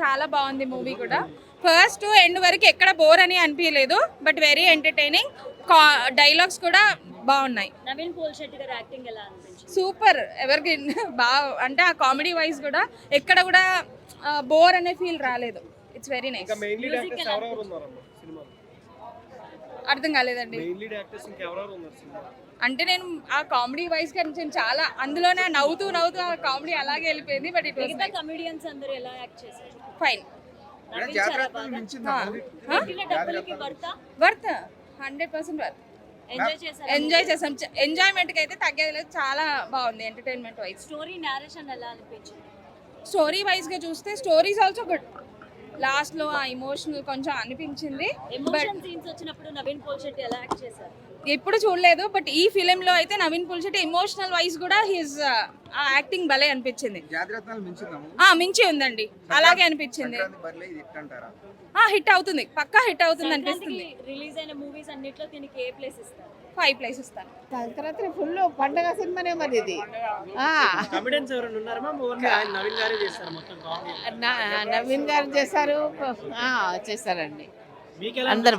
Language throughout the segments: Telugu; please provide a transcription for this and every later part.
చాలా బాగుంది మూవీ కూడా. ఫస్ట్ ఎండ్ వరకు ఎక్కడ బోర్ అని అనిపించలేదు బట్ వెరీ ఎంటర్టైనింగ్ డైలాగ్స్ కూడా బాగున్నాయి. నవీన్ పోల్ శెట్టి గారి యాక్టింగ్ ఎలా అనిపించింది? సూపర్ ఎవరికి బాగా అంటే ఆ కామెడీ వైజ్ కూడా ఎక్కడ కూడా బోర్ అనే ఫీల్ రాలేదు. ఇట్స్ వెరీ నైస్ అర్థం కాలేదండి. అంటే నేను ఆ కామెడీ వైజ్ నేను చాలా అందులోనే నవ్వుతూ నవ్వుతూ ఆ కామెడీ అలాగే వెళ్ళిపోయింది బట్ ఇట్ వాస్ మిగతా కమెడియన్స్ అందరూ ఎలా యాక్ట్ చేశారు? Fine worth worth hundred percent worth enjoy చేసాం ఎంజాయ్మెంట్కి అయితే తగ్గేది లేదు. చాలా బాగుంది ఎంటర్టైన్మెంట్ వైజ్ స్టోరీ నేరేషన్ ఎలా అనిపించింది? స్టోరీ వైజ్గా చూస్తే స్టోరీస్ ఆల్సో గుడ్ లాస్ట్లో ఆ ఇమోషనల్ కొంచెం అనిపించింది బట్ ఎమోషన్ సీన్స్ వచ్చినప్పుడు నవీన్ పోల్ శెట్టి ఎలా యాక్ట్ చేశారు? ఎప్పుడు చూడలేదు బట్ ఈ ఫిలిం లో అయితే నవీన్ పుల్శెట్టి ఎమోషనల్ వైజ్ కూడా హిజ్ ఆ యాక్టింగ్ భలే అనిపించింది. మించి ఉందండి. అలాగే అనిపించింది. సంక్రాంతి బరిలో ఇది హిట్ అంటారా? ఆ హిట్ అవుతుంది. పక్కా హిట్ అవుతుంది అనిపిస్తుంది. రిలీజ్ అయిన మూవీస్ అన్నిట్లో దీనికి ఏ ప్లేస్ ఇస్తారు? ఫైవ్ ప్లేస్ ఇస్తాను. సంక్రాంతి ఫుల్ పండగ సినిమానే మరి ఇది. నవీన్ గారే చేస్తారు మొత్తం కామెడీ న- నవీన్ గారు చేశారు. ఆ, చేశారండి మీకు ఎలా అందరు?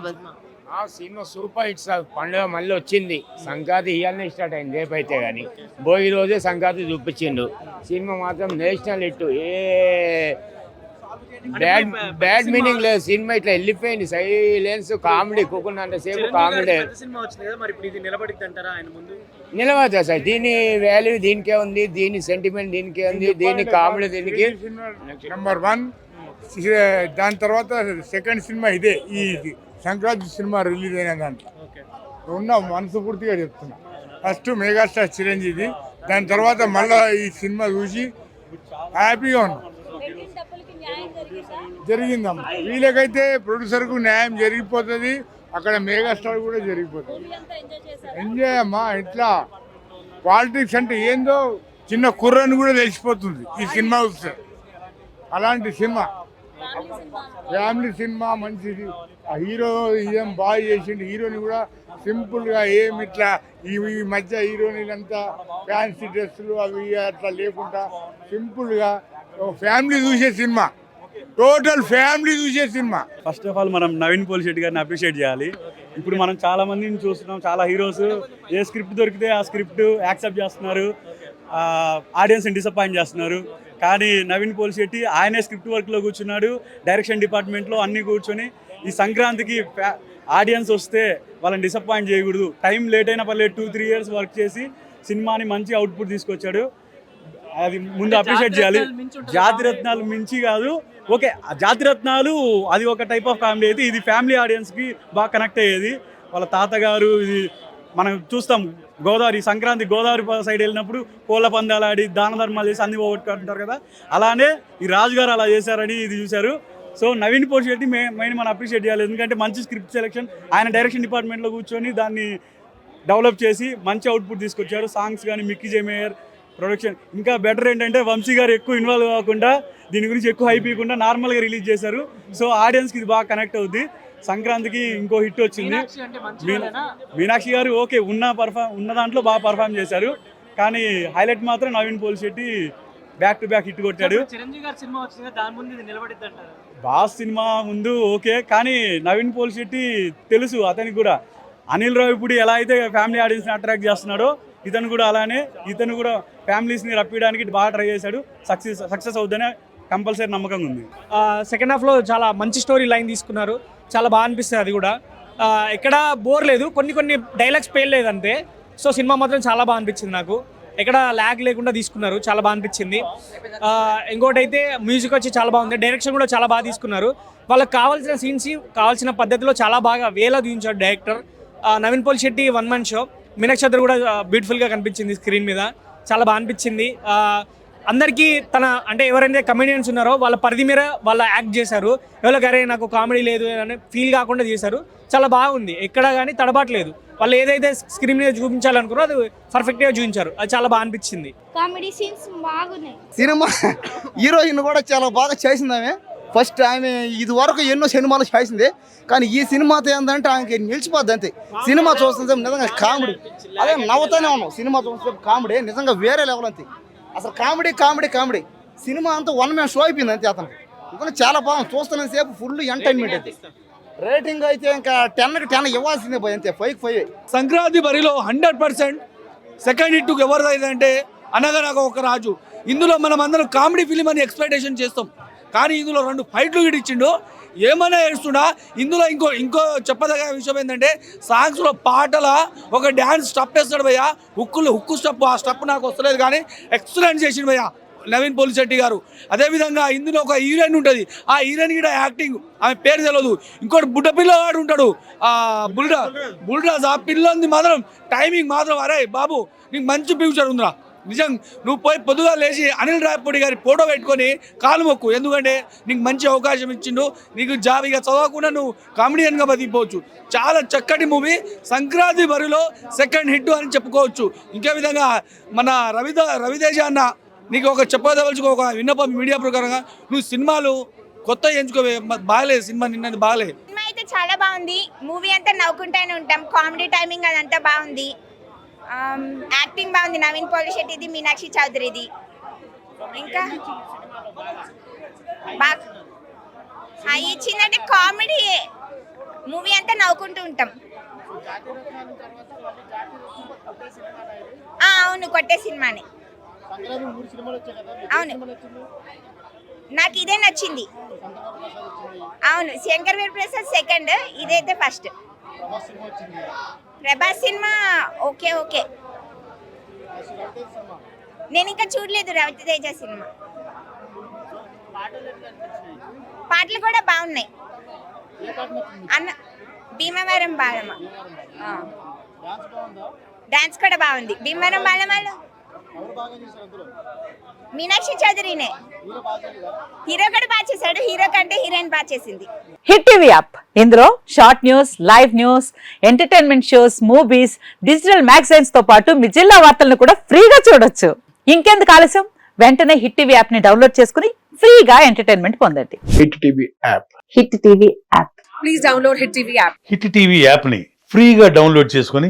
ఆ సినిమా సూపర్ హిట్ సార్. పండుగ మళ్ళీ వచ్చింది. సంక్రాంతి ఇవాళనే స్టార్ట్ అయింది. రేపు అయితే కానీ భోగి రోజే సంక్రాంతి చూపించిండు. సినిమా మాత్రం నేషనల్ హిట్. ఏ బ్యాడ్ బ్యాడ్ మీనింగ్ లేదు. సినిమా ఇట్లా వెళ్ళిపోయింది. సైలెన్స్ కామెడీ కుక్కున్నంత సేపు కామెడీ. గారి పెద్ద సినిమా వచ్చింది కదా మరి. ఇప్పుడు ఇది నిలబడిద్ది అంటారా ఆయన ముందు? నిలవద్దు సార్. దీని వాల్యూ దీనికే ఉంది. దీని సెంటిమెంట్ దీనికే ఉంది. దీని కామెడీ దీనికి. నెంబర్ వన్ దాని తర్వాత సెకండ్ సినిమా ఇదే ఈ సంక్రాంతి సినిమా రిలీజ్ అయిన దాంట్లో. ఉన్న మనసు పూర్తిగా చెప్తున్నా. ఫస్ట్ మెగాస్టార్ చిరంజీవి దాని తర్వాత మళ్ళా ఈ సినిమా చూసి హ్యాపీగా ఉన్నాం. జరిగిందమ్మా. వీళ్ళకైతే ప్రొడ్యూసర్కు న్యాయం జరిగిపోతుంది అక్కడ మెగాస్టార్ కూడా జరిగిపోతుంది. ఎంజాయ్ అమ్మా ఇట్లా పాలిటిక్స్ అంటే ఏందో చిన్న కుర్రని కూడా తెలిసిపోతుంది ఈ సినిమా చూస్తే. అలాంటి సినిమా. ఫ్యామిలీ సినిమా మంచిది. ఆ హీరో ఏం బాగా చేసిండు. హీరోని కూడా సింపుల్గా ఏమి ఇట్లా ఈ ఈ మధ్య హీరోయిన్లంతా ఫ్యాన్సీ డ్రెస్సులు అవి అట్లా లేకుండా సింపుల్గా ఫ్యామిలీ చూసే సినిమా. టోటల్ ఫ్యామిలీ చూసే సినిమా. ఫస్ట్ ఆఫ్ ఆల్ మనం నవీన్ పోల్ శెట్టి గారిని అప్రిషియేట్ చేయాలి. ఇప్పుడు మనం చాలా మందిని చూస్తున్నాం. చాలా హీరోస్ ఏ స్క్రిప్ట్ దొరికితే ఆ స్క్రిప్ట్ యాక్సెప్ట్ చేస్తున్నారు. ఆడియన్స్ని డిసప్పాయింట్ చేస్తున్నారు. కానీ నవీన్ పోల్ శెట్టి ఆయనే స్క్రిప్ట్ వర్క్లో కూర్చున్నాడు డైరెక్షన్ డిపార్ట్మెంట్లో అన్నీ కూర్చొని. ఈ సంక్రాంతికి ఆడియన్స్ వస్తే వాళ్ళని డిసప్పాయింట్ చేయకూడదు. టైం లేట్ అయినా పర్లేదు టూ త్రీ ఇయర్స్ వర్క్ చేసి సినిమాని మంచి అవుట్పుట్ తీసుకొచ్చాడు. అది ముందు అప్రిషియేట్ చేయాలి. జాతిరత్నాలు మించి కాదు. ఓకే జాతిరత్నాలు అది ఒక టైప్ ఆఫ్ కామెడీ అయితే ఇది ఫ్యామిలీ ఆడియన్స్కి బాగా కనెక్ట్ అయ్యేది. వాళ్ళ తాతగారు ఇది మనం చూస్తాం గోదావరి సంక్రాంతి గోదావరి సైడ్ వెళ్ళినప్పుడు కోళ్ళ పందాలు ఆడి దాన ధర్మాలు చేసి అన్ని పోగొట్టుకుంటారు కదా? అలానే ఈ రాజుగారు అలా చేశారని ఇది చూశారు. సో నవీన్ పోల్ శెట్టి మే మెయిన్ మనం అప్రిషియేట్ చేయాలి. ఎందుకంటే మంచి స్క్రిప్ట్ సెలెక్షన్ ఆయన డైరెక్షన్ డిపార్ట్మెంట్లో కూర్చొని దాన్ని డెవలప్ చేసి మంచి అవుట్పుట్ తీసుకొచ్చారు. సాంగ్స్ కానీ మిక్కీ జేమేయర్ ప్రొడక్షన్. ఇంకా బెటర్ ఏంటంటే వంశీ గారు ఎక్కువ ఇన్వాల్వ్ కాకుండా దీని గురించి ఎక్కువ హైప్ ఇవ్వకుండా నార్మల్గా రిలీజ్ చేశారు. సో ఆడియన్స్కి ఇది బాగా కనెక్ట్ అవుద్ది. సంక్రాంతికి ఇంకో హిట్ వచ్చింది. మీనాక్షి గారు ఓకే ఉన్న పర్ఫామ్ ఉన్న దాంట్లో బాగా పర్ఫామ్ చేశారు. కానీ హైలైట్ మాత్రం Naveen Polishetty back to back hit కొట్టాడు ఇప్పుడు బాస్ సినిమా ముందు ఓకే కానీ నవీన్ పోల్ శెట్టి తెలుసు అతనికి కూడా. అనిల్ రావిపూడి ఎలా అయితే ఫ్యామిలీ ఆడియన్స్ని అట్రాక్ట్ చేస్తున్నాడో ఇతను కూడా అలానే ఇతను కూడా ఫ్యామిలీస్ని రప్పించడానికి బాగా ట్రై చేశాడు. సక్సెస్ సక్సెస్ అవుద్దనే కంపల్సరీ నమ్మకంగా ఉంది. సెకండ్ హాఫ్లో చాలా మంచి స్టోరీ లైన్ తీసుకున్నారు. చాలా బాగా అనిపిస్తుంది అది కూడా. ఎక్కడ బోర్ లేదు. కొన్ని కొన్ని డైలాగ్స్ పేర్లేదు అంతే సో సినిమా మాత్రం చాలా బాగా అనిపించింది నాకు. ఎక్కడ ల్యాగ్ లేకుండా తీసుకున్నారు. చాలా బాగా అనిపించింది. ఇంకోటి అయితే మ్యూజిక్ వచ్చి చాలా బాగుంది. డైరెక్షన్ కూడా చాలా బాగా తీసుకున్నారు. వాళ్ళకి కావాల్సిన సీన్స్ కావాల్సిన పద్ధతిలో చాలా బాగా వేలా తీయించాడు director Naveen Polishetty one man show మీనక్షత్ర కూడా బ్యూటిఫుల్గా కనిపించింది స్క్రీన్ మీద. చాలా బాగా అనిపించింది. అందరికీ తన అంటే ఎవరైతే కమెడియన్స్ ఉన్నారో వాళ్ళ పరిధి మేర వాళ్ళ యాక్ట్ చేశారు. ఎవరికి అరే నాకు కామెడీ లేదు అని ఫీల్ కాకుండా చేశారు. చాలా బాగుంది ఎక్కడ కానీ తడబాట్లేదు వాళ్ళు ఏదైతే స్క్రీన్ మీద చూపించాలనుకున్నారో అది పర్ఫెక్ట్గా చూపించారు. అది చాలా బాగా అనిపించింది. కామెడీ సీన్స్ బాగున్నాయి. సినిమా హీరోయిన్ కూడా చాలా బాగా చేసింది ఆమె. ఫస్ట్ ఆమె ఇది వరకు ఎన్నో సినిమాలు చేసింది. కానీ ఈ సినిమాతో ఏంటంటే ఆమెకి నిలిచిపోద్ది అంతే. సినిమా చూస్తుంటే నిజంగా కామెడీ. అదే నవ్వుతానే ఉన్నాం. సినిమా చూస్తే కామెడీ. నిజంగా వేరే లెవెల్ అంతే. అసలు కామెడీ కామెడీ కామెడీ. సినిమా అంతా వన్ మ్యాన్ షో అయిపోయింది అంతే అతను ఇంకా చాలా బాగుంది. చూస్తున్న సేపు ఫుల్ ఎంటర్టైన్మెంట్ అయితే రేటింగ్ అయితే ఇంకా టెన్కి టెన్ ఇవ్వాల్సిందే పోయి అంతే. ఫైవ్ ఫైవ్ సంక్రాంతి బరిలో హండ్రెడ్ పర్సెంట్ సెకండ్ హిట్ ఎవరిదైందంటే అనగనగా ఒక రాజు. ఇందులో మనం అందరం కామెడీ ఫిలిం అని ఎక్స్పెక్టేషన్ చేస్తాం. కానీ ఇందులో రెండు ఫైట్లు గిడిచిండు ఇచ్చిండు ఏమైనా ఏడుస్తున్నా ఇందులో ఇంకో ఇంకో చెప్పదగ్గ విషయం ఏంటంటే సాంగ్స్లో పాటల ఒక డ్యాన్స్ స్టెప్ వేస్తాడు భయ్య. హుక్కులు హుక్కు స్టెప్ ఆ స్టెప్ నాకు వస్తలేదు కానీ ఎక్సలెంట్ చేసిండు భయ్య నవీన్ పోలిశెట్టి గారు. అదేవిధంగా ఇందులో ఒక హీరోయిన్ ఉంటుంది. ఆ హీరోయిన్ కూడా యాక్టింగ్ ఆమె పేరు తెలియదు ఇంకోటి బుడ్డ పిల్లవాడు ఉంటాడు. ఆ బుల్డా బుల్డాస్ ఆ పిల్లంది మాత్రం టైమింగ్ మాత్రం అరే బాబు నీకు మంచి ఫ్యూచర్ ఉందిరా. నిజం నువ్వు పోయి పొద్దుగా లేచి అనిల్ రాయపూడి గారి ఫోటో పెట్టుకొని కాలు మొక్కు. ఎందుకంటే నీకు మంచి అవకాశం ఇచ్చిండు నీకు జాబిగా చదవకుండా నువ్వు కామెడియన్గా బతికిపోవచ్చు. చాలా చక్కటి మూవీ సంక్రాంతి బరిలో సెకండ్ హిట్ అని చెప్పుకోవచ్చు. ఇంకే విధంగా మన రవి రవితేజ అన్న నీకు ఒక చెప్పదవలసిన ఒక విన్నపం మీడియా ప్రకారంగా నువ్వు సినిమాలు కొత్త ఎంచుకోవే బాగాలేదు సినిమా నిన్నది బాగాలేదు సినిమా అయితే చాలా బాగుంది. మూవీ అంతా నవ్వుకుంటూనే ఉంటాం. కామెడీ టైమింగ్ అదంతా బాగుంది. యాక్టింగ్ బాగుంది. నవీన్ పోలి శెట్టిది మీనాక్షి చౌదరిది ఇంకా? బాగా ఇచ్చిందంటే కామెడీ. మూవీ అంతా నవ్వుకుంటూ ఉంటాం. అవును కొట్టే సినిమానే. అవును. నాకు ఇదే నచ్చింది. అవును శంకర్ వీర ప్రసాద్ సెకండ్ ఇదైతే first Prabhas cinema? Okay okay. నేను ఇంకా చూడలేదు రవితేజ సినిమా. పాటలు కూడా బాగున్నాయి. అన్న భీమవరం బాలమ్మ. డాన్స్ కూడా బాగుంది. భీమవరం బాలమ్మలో మీనాక్షి చౌదరినే. హీరో కూడా బాగా చేశాడు. హీరో కంటే హీరోయిన్ బాగా చేసింది. Hit TV app. ఇందులో short news live news entertainment shows movies digital మ్యాగజైన్స్తో పాటు మీ జిల్లా వార్తలను కూడా ఫ్రీగా చూడొచ్చు. ఇంకెందుకు ఆలస్యం? వెంటనే హిట్ టీవీ యాప్ని డౌన్లోడ్ చేసుకుని ఫ్రీగా ఎంటర్టైన్మెంట్ పొందండి. Hit TV app. Hit TV app. Please download hit TV app. Hit TV యాప్ని ఫ్రీగా డౌన్లోడ్ చేసుకొని